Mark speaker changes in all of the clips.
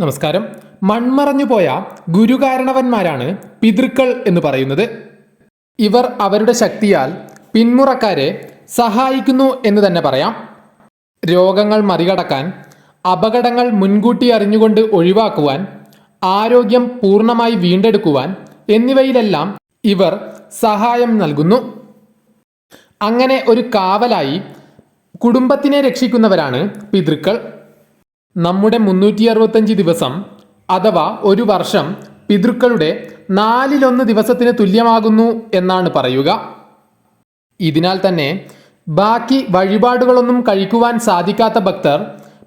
Speaker 1: നമസ്കാരം. മൺമറഞ്ഞു പോയ ഗുരുകാരണവന്മാരാണ് പിതൃക്കൾ എന്ന് പറയുന്നത്. ഇവർ അവരുടെ ശക്തിയാൽ പിന്മുറക്കാരെ സഹായിക്കുന്നു എന്ന് തന്നെ പറയാം. രോഗങ്ങൾ മറികടക്കാൻ അപകടങ്ങൾ മുൻകൂട്ടി അറിഞ്ഞുകൊണ്ട് ഒഴിവാക്കുവാൻ ആരോഗ്യം പൂർണമായി വീണ്ടെടുക്കുവാൻ എന്നിവയിലെല്ലാം ഇവർ സഹായം നൽകുന്നു. അങ്ങനെ ഒരു കാവലായി കുടുംബത്തിനെ രക്ഷിക്കുന്നവരാണ് പിതൃക്കൾ. നമ്മുടെ മുന്നൂറ്റി അറുപത്തഞ്ച് ദിവസം അഥവാ ഒരു വർഷം പിതൃക്കളുടെ നാലിലൊന്ന് ദിവസത്തിന് തുല്യമാകുന്നു എന്നാണ് പറയുക. ഇതിനാൽ തന്നെ ബാക്കി വഴിപാടുകളൊന്നും കഴിക്കുവാൻ സാധിക്കാത്ത ഭക്തർ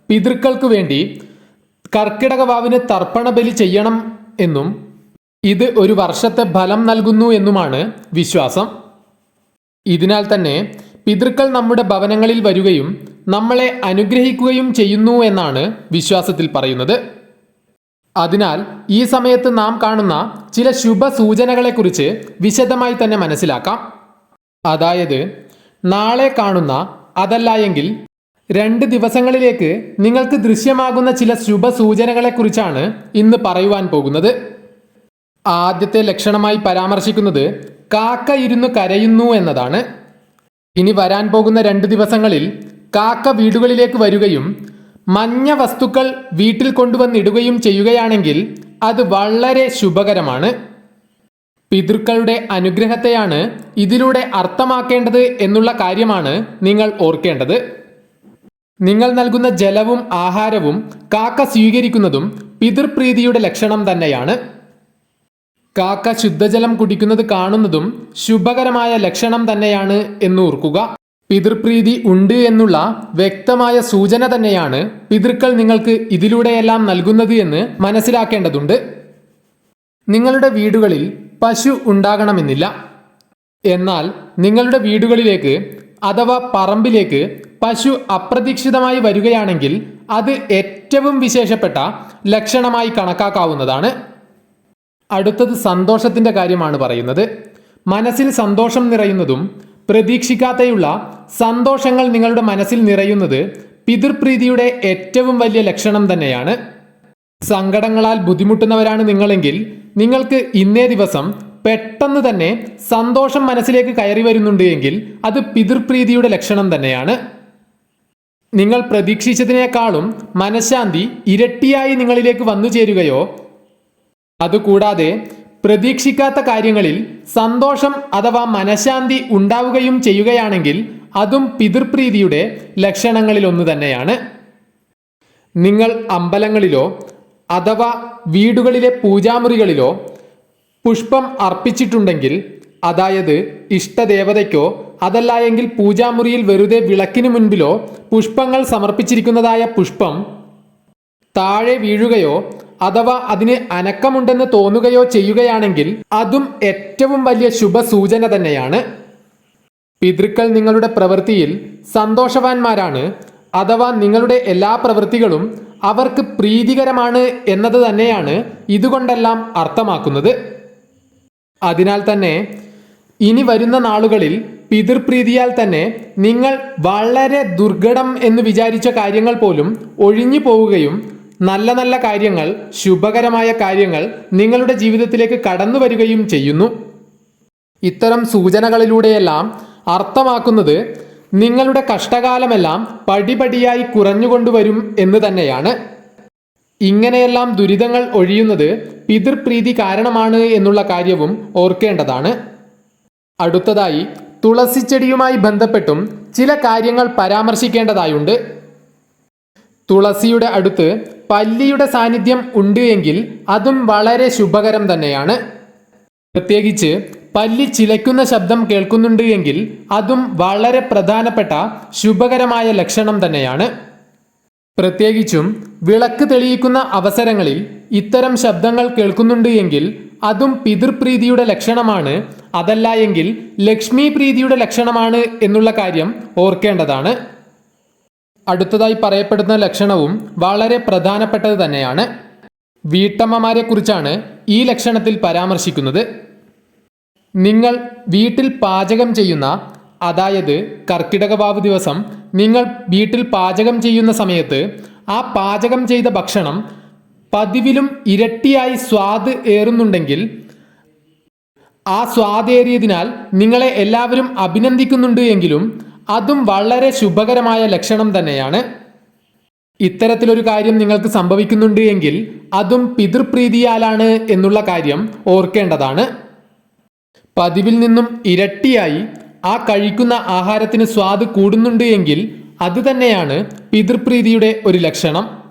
Speaker 1: പിതൃക്കൾക്ക് വേണ്ടി കർക്കിടക വാവിന് തർപ്പണ ബലി ചെയ്യണം എന്നും ഇത് ഒരു വർഷത്തെ ഫലം നൽകുന്നു എന്നുമാണ് വിശ്വാസം. ഇതിനാൽ തന്നെ പിതൃക്കൾ നമ്മുടെ ഭവനങ്ങളിൽ വരികയും നമ്മളെ അനുഗ്രഹിക്കുകയും ചെയ്യുന്നു എന്നാണ് വിശ്വാസത്തിൽ പറയുന്നത്. അതിനാൽ ഈ സമയത്ത് നാം കാണുന്ന ചില ശുഭ സൂചനകളെക്കുറിച്ച് വിശദമായി തന്നെ മനസ്സിലാക്കാം. അതായത് നാളെ കാണുന്ന അതല്ല എങ്കിൽ രണ്ട് ദിവസങ്ങളിലേക്ക് നിങ്ങൾക്ക് ദൃശ്യമാകുന്ന ചില ശുഭ സൂചനകളെക്കുറിച്ചാണ് ഇന്ന് പറയുവാൻ പോകുന്നത്. ആദ്യത്തെ ലക്ഷണമായി പരാമർശിക്കുന്നത് കാക്ക ഇരുന്ന് കരയുന്നു എന്നതാണ്. ഇനി വരാൻ പോകുന്ന രണ്ട് ദിവസങ്ങളിൽ കാക്ക വീടുകളിലേക്ക് വരികയും മഞ്ഞ വസ്തുക്കൾ വീട്ടിൽ കൊണ്ടുവന്നിടുകയും ചെയ്യുകയാണെങ്കിൽ അത് വളരെ ശുഭകരമാണ്. പിതൃക്കളുടെ അനുഗ്രഹത്തെയാണ് ഇതിലൂടെ അർത്ഥമാക്കേണ്ടത് എന്നുള്ള കാര്യമാണ് നിങ്ങൾ ഓർക്കേണ്ടത്. നിങ്ങൾ നൽകുന്ന ജലവും ആഹാരവും കാക്ക സ്വീകരിക്കുന്നതും പിതൃപ്രീതിയുടെ ലക്ഷണം തന്നെയാണ്. കാക്ക ശുദ്ധജലം കുടിക്കുന്നത് കാണുന്നതും ശുഭകരമായ ലക്ഷണം തന്നെയാണ് എന്ന് ഓർക്കുക പിതൃപ്രീതി ഉണ്ട് എന്നുള്ള വ്യക്തമായ സൂചന തന്നെയാണ് പിതൃക്കൾ നിങ്ങൾക്ക് ഇതിലൂടെയെല്ലാം നൽകുന്നത് എന്ന് മനസ്സിലാക്കേണ്ടതുണ്ട്. നിങ്ങളുടെ വീടുകളിൽ പശു ഉണ്ടാകണമെന്നില്ല. എന്നാൽ നിങ്ങളുടെ വീടുകളിലേക്ക് അഥവാ പറമ്പിലേക്ക് പശു അപ്രതീക്ഷിതമായി വരികയാണെങ്കിൽ അത് ഏറ്റവും വിശേഷപ്പെട്ട ലക്ഷണമായി കണക്കാക്കാവുന്നതാണ്. അടുത്തത് സന്തോഷത്തിന്റെ കാര്യമാണ് പറയുന്നത്. മനസ്സിൽ സന്തോഷം നിറയുന്നതും പ്രതീക്ഷിക്കാതെയുള്ള സന്തോഷങ്ങൾ നിങ്ങളുടെ മനസ്സിൽ നിറയുന്നത് പിതൃപ്രീതിയുടെ ഏറ്റവും വലിയ ലക്ഷണം തന്നെയാണ്. സങ്കടങ്ങളാൽ ബുദ്ധിമുട്ടുന്നവരാണ് നിങ്ങളെങ്കിൽ നിങ്ങൾക്ക് ഇന്നേ ദിവസം പെട്ടെന്ന് തന്നെ സന്തോഷം മനസ്സിലേക്ക് കയറി വരുന്നുണ്ട് എങ്കിൽ അത് പിതൃപ്രീതിയുടെ ലക്ഷണം തന്നെയാണ്. നിങ്ങൾ പ്രതീക്ഷിച്ചതിനേക്കാളും മനഃശാന്തി ഇരട്ടിയായി നിങ്ങളിലേക്ക് വന്നു ചേരുകയോ അതുകൂടാതെ പ്രതീക്ഷിക്കാത്ത കാര്യങ്ങളിൽ സന്തോഷം അഥവാ മനഃശാന്തി ഉണ്ടാവുകയും ചെയ്യുകയാണെങ്കിൽ അതും പിതൃപ്രീതിയുടെ ലക്ഷണങ്ങളിൽ ഒന്ന് തന്നെയാണ്. നിങ്ങൾ അമ്പലങ്ങളിലോ അഥവാ വീടുകളിലെ പൂജാമുറികളിലോ പുഷ്പം അർപ്പിച്ചിട്ടുണ്ടെങ്കിൽ അതായത് ഇഷ്ടദേവതയ്ക്കോ അതല്ല എങ്കിൽ പൂജാമുറിയിൽ വെറുതെ വിളക്കിനു മുൻപിലോ പുഷ്പങ്ങൾ സമർപ്പിച്ചിരിക്കുന്നതായ പുഷ്പം താഴെ വീഴുകയോ അഥവാ അതിന് അനക്കമുണ്ടെന്ന് തോന്നുകയോ ചെയ്യുകയാണെങ്കിൽ അതും ഏറ്റവും വലിയ ശുഭസൂചന തന്നെയാണ്. പിതൃക്കൾ നിങ്ങളുടെ പ്രവൃത്തിയിൽ സന്തോഷവാന്മാരാണ്. അഥവാ നിങ്ങളുടെ എല്ലാ പ്രവൃത്തികളും അവർക്ക് പ്രീതികരമാണ് എന്നത് തന്നെയാണ് ഇതുകൊണ്ടെല്ലാം അർത്ഥമാക്കുന്നത്. അതിനാൽ തന്നെ ഇനി വരുന്ന നാളുകളിൽ പിതൃപ്രീതിയാൽ തന്നെ നിങ്ങൾ വളരെ ദുർഘടം എന്ന് വിചാരിച്ച കാര്യങ്ങൾ പോലും ഒഴിഞ്ഞു പോവുകയും നല്ല നല്ല കാര്യങ്ങൾ ശുഭകരമായ കാര്യങ്ങൾ നിങ്ങളുടെ ജീവിതത്തിലേക്ക് കടന്നു വരികയും ചെയ്യുന്നു. ഇത്തരം സൂചനകളിലൂടെയെല്ലാം അർത്ഥമാക്കുന്നത് നിങ്ങളുടെ കഷ്ടകാലമെല്ലാം പടിപടിയായി കുറഞ്ഞുകൊണ്ടുവരും എന്ന് തന്നെയാണ്. ഇങ്ങനെയെല്ലാം ദുരിതങ്ങൾ ഒഴിയുന്നത് പിതൃപ്രീതി കാരണമാണ് എന്നുള്ള കാര്യവും ഓർക്കേണ്ടതാണ്. അടുത്തതായി തുളസി ചെടിയുമായി ബന്ധപ്പെട്ടും ചില കാര്യങ്ങൾ പരാമർശിക്കേണ്ടതായുണ്ട്. തുളസിയുടെ അടുത്ത് പല്ലിയുടെ സാന്നിധ്യം ഉണ്ട് എങ്കിൽ അതും വളരെ ശുഭകരം തന്നെയാണ്. പ്രത്യേകിച്ച് പല്ലി ചിലയ്ക്കുന്ന ശബ്ദം കേൾക്കുന്നുണ്ട് എങ്കിൽ അതും വളരെ പ്രധാനപ്പെട്ട ശുഭകരമായ ലക്ഷണം തന്നെയാണ്. പ്രത്യേകിച്ചും വിളക്ക് തെളിയിക്കുന്ന അവസരങ്ങളിൽ ഇത്തരം ശബ്ദങ്ങൾ കേൾക്കുന്നുണ്ട് എങ്കിൽ അതും പിതൃപ്രീതിയുടെ ലക്ഷണമാണ്. അതല്ല എങ്കിൽ ലക്ഷ്മി പ്രീതിയുടെ ലക്ഷണമാണ് എന്നുള്ള കാര്യം ഓർക്കേണ്ടതാണ്. അടുത്തതായി പറയപ്പെടുന്ന ലക്ഷണവും വളരെ പ്രധാനപ്പെട്ടത് തന്നെയാണ്. വീട്ടമ്മമാരെ കുറിച്ചാണ് ഈ ലക്ഷണത്തിൽ പരാമർശിക്കുന്നത്. നിങ്ങൾ വീട്ടിൽ പാചകം ചെയ്യുന്ന അതായത് കർക്കിടകവാവ് ദിവസം നിങ്ങൾ വീട്ടിൽ പാചകം ചെയ്യുന്ന സമയത്ത് ആ പാചകം ചെയ്ത ഭക്ഷണം പതിവിലും ഇരട്ടിയായി സ്വാദ് ഏറുന്നുണ്ടെങ്കിൽ ആ സ്വാദേറിയതിനാൽ നിങ്ങളെ എല്ലാവരും അഭിനന്ദിക്കുന്നുണ്ട് എങ്കിലും അതും വളരെ ശുഭകരമായ ലക്ഷണം തന്നെയാണ്. ഇത്തരത്തിലൊരു കാര്യം നിങ്ങൾക്ക് സംഭവിക്കുന്നുണ്ട് എങ്കിൽ അതും പിതൃപ്രീതിയാലാണ് എന്നുള്ള കാര്യം ഓർക്കേണ്ടതാണ്. പതിവിൽ നിന്നും ഇരട്ടിയായി ആ കഴിക്കുന്ന ആഹാരത്തിന് സ്വാദ് കൂടുന്നുണ്ട് എങ്കിൽ അത് തന്നെയാണ് പിതൃപ്രീതിയുടെ ഒരു ലക്ഷണം.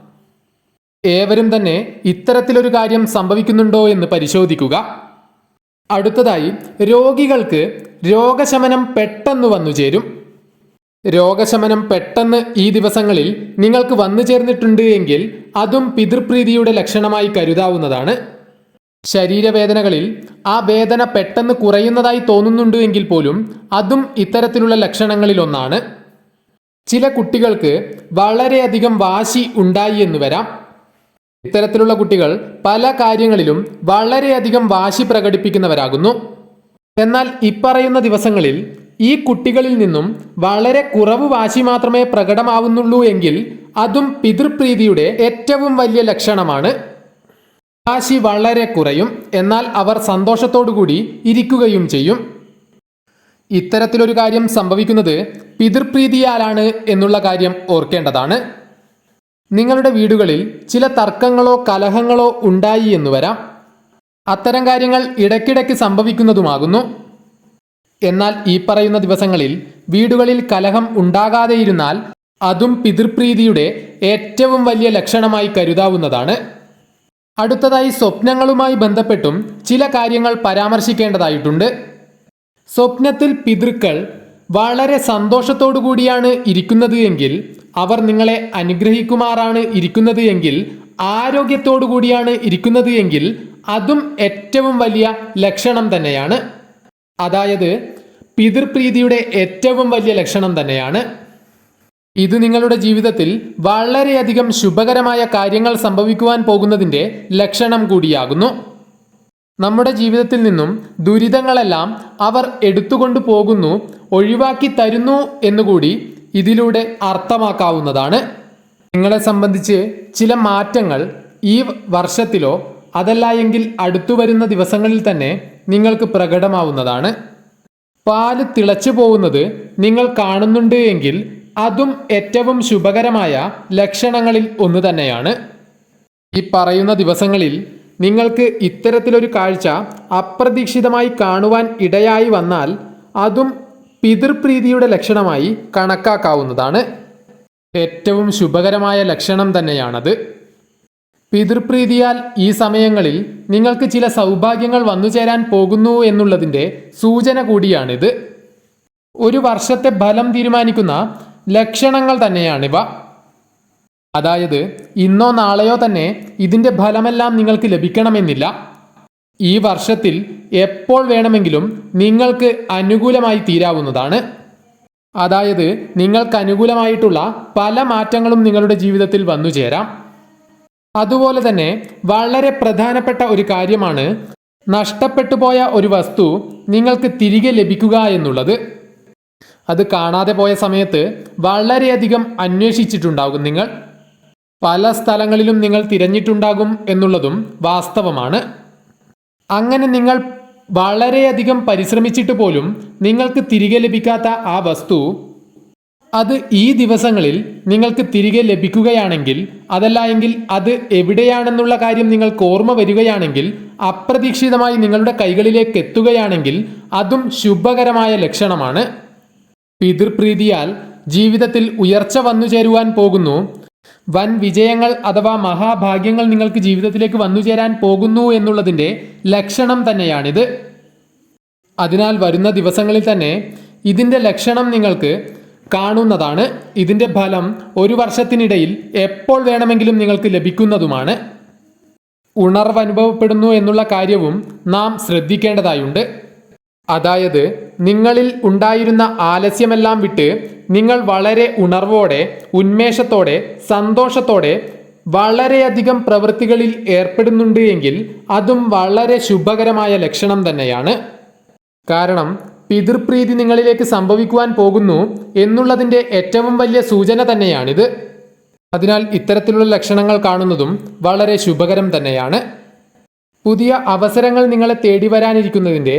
Speaker 1: ഏവരും തന്നെ ഇത്തരത്തിലൊരു കാര്യം സംഭവിക്കുന്നുണ്ടോ എന്ന് പരിശോധിക്കുക. അടുത്തതായി രോഗികൾക്ക് രോഗശമനം പെട്ടെന്ന് വന്നു ചേരും. രോഗശമനം പെട്ടെന്ന് ഈ ദിവസങ്ങളിൽ നിങ്ങൾക്ക് വന്നു ചേർന്നിട്ടുണ്ട് എങ്കിൽ അതും പിതൃപ്രീതിയുടെ ലക്ഷണമായി കരുതാവുന്നതാണ്. ശരീരവേദനകളിൽ ആ വേദന പെട്ടെന്ന് കുറയുന്നതായി തോന്നുന്നുണ്ട് എങ്കിൽ പോലും അതും ഇത്തരത്തിലുള്ള ലക്ഷണങ്ങളിൽ ഒന്നാണ്. ചില കുട്ടികൾക്ക് വളരെയധികം വാശി ഉണ്ടായി എന്ന് വരാം. ഇത്തരത്തിലുള്ള കുട്ടികൾ പല കാര്യങ്ങളിലും വളരെയധികം വാശി പ്രകടിപ്പിക്കുന്നവരാകുന്നു. എന്നാൽ ഇപ്പറയുന്ന ദിവസങ്ങളിൽ ഈ കുട്ടികളിൽ നിന്നും വളരെ കുറവ് വാശി മാത്രമേ പ്രകടമാവുന്നുള്ളൂ എങ്കിൽ അതും പിതൃപ്രീതിയുടെ ഏറ്റവും വലിയ ലക്ഷണമാണ്. വാശി വളരെ കുറയും എന്നാൽ അവർ സന്തോഷത്തോടുകൂടി ഇരിക്കുകയും ചെയ്യും. ഇത്തരത്തിലൊരു കാര്യം സംഭവിക്കുന്നത് പിതൃപ്രീതിയാലാണ് എന്നുള്ള കാര്യം ഓർക്കേണ്ടതാണ്. നിങ്ങളുടെ വീടുകളിൽ ചില തർക്കങ്ങളോ കലഹങ്ങളോ ഉണ്ടായി എന്ന് വരാം. അത്തരം കാര്യങ്ങൾ ഇടയ്ക്കിടയ്ക്ക് സംഭവിക്കുന്നതുമാകുന്നു. എന്നാൽ ഈ പറയുന്ന ദിവസങ്ങളിൽ വീടുകളിൽ കലഹം ഉണ്ടാകാതെയിരുന്നാൽ അതും പിതൃപ്രീതിയുടെ ഏറ്റവും വലിയ ലക്ഷണമായി കരുതാവുന്നതാണ്. അടുത്തതായി സ്വപ്നങ്ങളുമായി ബന്ധപ്പെട്ടും ചില കാര്യങ്ങൾ പരാമർശിക്കേണ്ടതായിട്ടുണ്ട്. സ്വപ്നത്തിൽ പിതൃക്കൾ വളരെ സന്തോഷത്തോടു കൂടിയാണ് ഇരിക്കുന്നത് എങ്കിൽ അവർ നിങ്ങളെ അനുഗ്രഹിക്കുമാറാണ് ഇരിക്കുന്നത് എങ്കിൽ ആരോഗ്യത്തോടു കൂടിയാണ് ഇരിക്കുന്നത് എങ്കിൽ അതും ഏറ്റവും വലിയ ലക്ഷണം തന്നെയാണ്. അതായത് പിതൃപ്രീതിയുടെ ഏറ്റവും വലിയ ലക്ഷണം തന്നെയാണ്. ഇത് നിങ്ങളുടെ ജീവിതത്തിൽ വളരെയധികം ശുഭകരമായ കാര്യങ്ങൾ സംഭവിക്കുവാൻ പോകുന്നതിന്റെ ലക്ഷണം കൂടിയാകുന്നു. നമ്മുടെ ജീവിതത്തിൽ നിന്നും ദുരിതങ്ങളെല്ലാം അവർ എടുത്തുകൊണ്ട് പോകുന്നു ഒഴിവാക്കി തരുന്നു എന്നുകൂടി ഇതിലൂടെ അർത്ഥമാക്കാവുന്നതാണ്. നിങ്ങളെ സംബന്ധിച്ച് ചില മാറ്റങ്ങൾ ഈ വർഷത്തിലോ അതല്ല എങ്കിൽ അടുത്തു വരുന്ന ദിവസങ്ങളിൽ തന്നെ നിങ്ങൾക്ക് പ്രകടമാവുന്നതാണ്. പാൽ തിളച്ചു പോകുന്നത് നിങ്ങൾ കാണുന്നുണ്ട് എങ്കിൽ അതും ഏറ്റവും ശുഭകരമായ ലക്ഷണങ്ങളിൽ ഒന്ന് തന്നെയാണ്. ഈ പറയുന്ന ദിവസങ്ങളിൽ നിങ്ങൾക്ക് ഇത്തരത്തിലൊരു കാഴ്ച അപ്രതീക്ഷിതമായി കാണുവാൻ ഇടയായി വന്നാൽ അതും പിതൃപ്രീതിയുടെ ലക്ഷണമായി കണക്കാക്കാവുന്നതാണ്. ഏറ്റവും ശുഭകരമായ ലക്ഷണം തന്നെയാണത്. പിതൃപ്രീതിയാൽ ഈ സമയങ്ങളിൽ നിങ്ങൾക്ക് ചില സൗഭാഗ്യങ്ങൾ വന്നു ചേരാൻ പോകുന്നു എന്നുള്ളതിന്റെ സൂചന കൂടിയാണിത്. ഒരു വർഷത്തെ ഫലം തീരുമാനിക്കുന്ന ലക്ഷണങ്ങൾ തന്നെയാണിവ. അതായത് ഇന്നോ നാളെയോ തന്നെ ഇതിന്റെ ഫലമെല്ലാം നിങ്ങൾക്ക് ലഭിക്കണമെന്നില്ല. ഈ വർഷത്തിൽ എപ്പോൾ വേണമെങ്കിലും നിങ്ങൾക്ക് അനുകൂലമായി തീരാവുന്നതാണ്. അതായത് നിങ്ങൾക്ക് അനുകൂലമായിട്ടുള്ള പല മാറ്റങ്ങളും നിങ്ങളുടെ ജീവിതത്തിൽ വന്നു ചേരാം. അതുപോലെ തന്നെ വളരെ പ്രധാനപ്പെട്ട ഒരു കാര്യമാണ് നഷ്ടപ്പെട്ടു പോയ ഒരു വസ്തു നിങ്ങൾക്ക് തിരികെ ലഭിക്കുക എന്നുള്ളത്. അത് കാണാതെ പോയ സമയത്ത് വളരെയധികം അന്വേഷിച്ചിട്ടുണ്ടാകും നിങ്ങൾ. പല സ്ഥലങ്ങളിലും നിങ്ങൾ തിരഞ്ഞിട്ടുണ്ടാകും എന്നുള്ളതും വാസ്തവമാണ്. അങ്ങനെ നിങ്ങൾ വളരെയധികം പരിശ്രമിച്ചിട്ട് പോലും നിങ്ങൾക്ക് തിരികെ ലഭിക്കാത്ത ആ വസ്തു അത് ഈ ദിവസങ്ങളിൽ നിങ്ങൾക്ക് തിരികെ ലഭിക്കുകയാണെങ്കിൽ അതല്ല എങ്കിൽ അത് എവിടെയാണെന്നുള്ള കാര്യം നിങ്ങൾക്ക് ഓർമ്മ വരികയാണെങ്കിൽ അപ്രതീക്ഷിതമായി നിങ്ങളുടെ കൈകളിലേക്ക് എത്തുകയാണെങ്കിൽ അതും ശുഭകരമായ ലക്ഷണമാണ്. പിതൃപ്രീതിയാൽ ജീവിതത്തിൽ ഉയർച്ച വന്നു ചേരുവാൻ പോകുന്നു. വൻ വിജയങ്ങൾ അഥവാ മഹാഭാഗ്യങ്ങൾ നിങ്ങൾക്ക് ജീവിതത്തിലേക്ക് വന്നു ചേരാൻ പോകുന്നു എന്നുള്ളതിന്റെ ലക്ഷണം തന്നെയാണിത്. അതിനാൽ വരുന്ന ദിവസങ്ങളിൽ തന്നെ ഇതിന്റെ ലക്ഷണം നിങ്ങൾക്ക് കാണുന്നതാണ്. ഇതിന്റെ ഫലം ഒരു വർഷത്തിനിടയിൽ എപ്പോൾ വേണമെങ്കിലും നിങ്ങൾക്ക് ലഭിക്കുന്നതുമാണ്. ഉണർവ് അനുഭവപ്പെടുന്നു എന്നുള്ള കാര്യവും നാം ശ്രദ്ധിക്കേണ്ടതായുണ്ട്. അതായത് നിങ്ങളിൽ ഉണ്ടായിരുന്ന ആലസ്യമെല്ലാം വിട്ട് നിങ്ങൾ വളരെ ഉണർവോടെ ഉന്മേഷത്തോടെ സന്തോഷത്തോടെ വളരെയധികം പ്രവൃത്തികളിൽ ഏർപ്പെടുന്നുണ്ട് എങ്കിൽ അതും വളരെ ശുഭകരമായ ലക്ഷണം തന്നെയാണ്. കാരണം പിതൃപ്രീതി നിങ്ങളിലേക്ക് സംഭവിക്കുവാൻ പോകുന്നു എന്നുള്ളതിന്റെ ഏറ്റവും വലിയ സൂചന തന്നെയാണിത്. അതിനാൽ ഇത്തരത്തിലുള്ള ലക്ഷണങ്ങൾ കാണുന്നതും വളരെ ശുഭകരം തന്നെയാണ്. പുതിയ അവസരങ്ങൾ നിങ്ങളെ തേടി വരാനിരിക്കുന്നതിന്റെ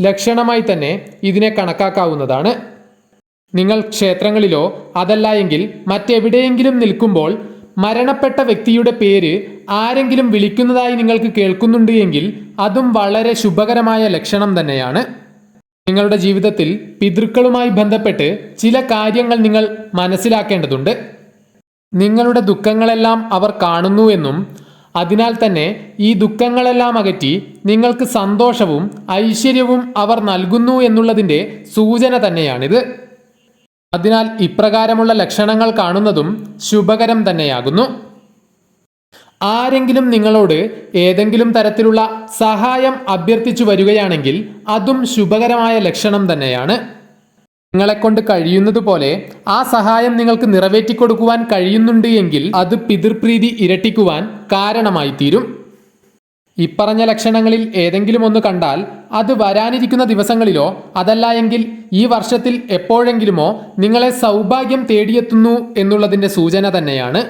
Speaker 1: ലക്ഷണമായി തന്നെ ഇതിനെ കണക്കാക്കാവുന്നതാണ്. നിങ്ങൾ ക്ഷേത്രങ്ങളിലോ അതല്ല എങ്കിൽ മറ്റെവിടെയെങ്കിലും നിൽക്കുമ്പോൾ മരണപ്പെട്ട വ്യക്തിയുടെ പേര് ആരെങ്കിലും വിളിക്കുന്നതായി നിങ്ങൾക്ക് കേൾക്കുന്നുണ്ട് എങ്കിൽ അതും വളരെ ശുഭകരമായ ലക്ഷണം തന്നെയാണ്. നിങ്ങളുടെ ജീവിതത്തിൽ പിതൃക്കളുമായി ബന്ധപ്പെട്ട് ചില കാര്യങ്ങൾ നിങ്ങൾ മനസ്സിലാക്കേണ്ടതുണ്ട്. നിങ്ങളുടെ ദുഃഖങ്ങളെല്ലാം അവർ കാണുന്നു എന്നും അതിനാൽ തന്നെ ഈ ദുഃഖങ്ങളെല്ലാം അകറ്റി നിങ്ങൾക്ക് സന്തോഷവും ഐശ്വര്യവും അവർ നൽകുന്നു എന്നുള്ളതിന്റെ സൂചന തന്നെയാണിത്. അതിനാൽ ഇപ്രകാരമുള്ള ലക്ഷണങ്ങൾ കാണുന്നതും ശുഭകരം തന്നെയാകുന്നു. ആരെങ്കിലും നിങ്ങളോട് ഏതെങ്കിലും തരത്തിലുള്ള സഹായം അഭ്യർത്ഥിച്ചു വരികയാണെങ്കിൽ അതും ശുഭകരമായ ലക്ഷണം തന്നെയാണ്. നിങ്ങളെക്കൊണ്ട് കഴിയുന്നത് പോലെ ആ സഹായം നിങ്ങൾക്ക് നിറവേറ്റിക്കൊടുക്കുവാൻ കഴിയുന്നുണ്ട് എങ്കിൽ അത് പിതൃപ്രീതി ഇരട്ടിക്കുവാൻ കാരണമായി തീരും ഇപ്പറഞ്ഞ ലക്ഷണങ്ങളിൽ ഏതെങ്കിലും ഒന്ന് കണ്ടാൽ അത് വരാനിരിക്കുന്ന ദിവസങ്ങളിലോ അതല്ല എങ്കിൽ ഈ വർഷത്തിൽ എപ്പോഴെങ്കിലുമോ നിങ്ങളെ സൗഭാഗ്യം തേടിയെത്തുന്നു എന്നുള്ളതിന്റെ സൂചന തന്നെയാണ്.